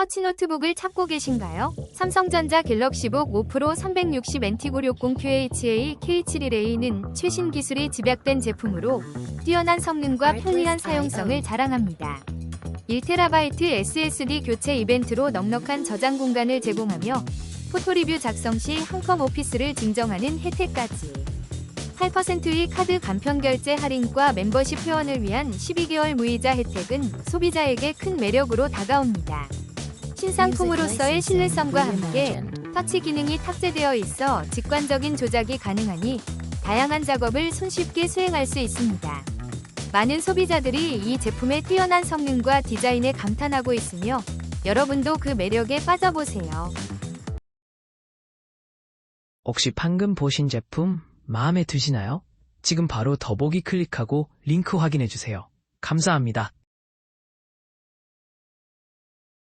터치 노트북을 찾고 계신가요? 삼성전자 갤럭시북 5 프로 360 NT960 QHA K71A는 최신 기술이 집약된 제품으로 뛰어난 성능과 편리한 사용성을 자랑합니다. 1TB SSD 교체 이벤트로 넉넉한 저장 공간을 제공하며 포토 리뷰 작성 시 한컴 오피스를 증정하는 혜택까지 8%의 카드 간편 결제 할인과 멤버십 회원을 위한 12개월 무이자 혜택은 소비자에게 큰 매력으로 다가옵니다. 신상품으로서의 신뢰성과 함께 터치 기능이 탑재되어 있어 직관적인 조작이 가능하니 다양한 작업을 손쉽게 수행할 수 있습니다. 많은 소비자들이 이 제품의 뛰어난 성능과 디자인에 감탄하고 있으며 여러분도 그 매력에 빠져보세요. 혹시 방금 보신 제품 마음에 드시나요? 지금 바로 더보기 클릭하고 링크 확인해 주세요. 감사합니다.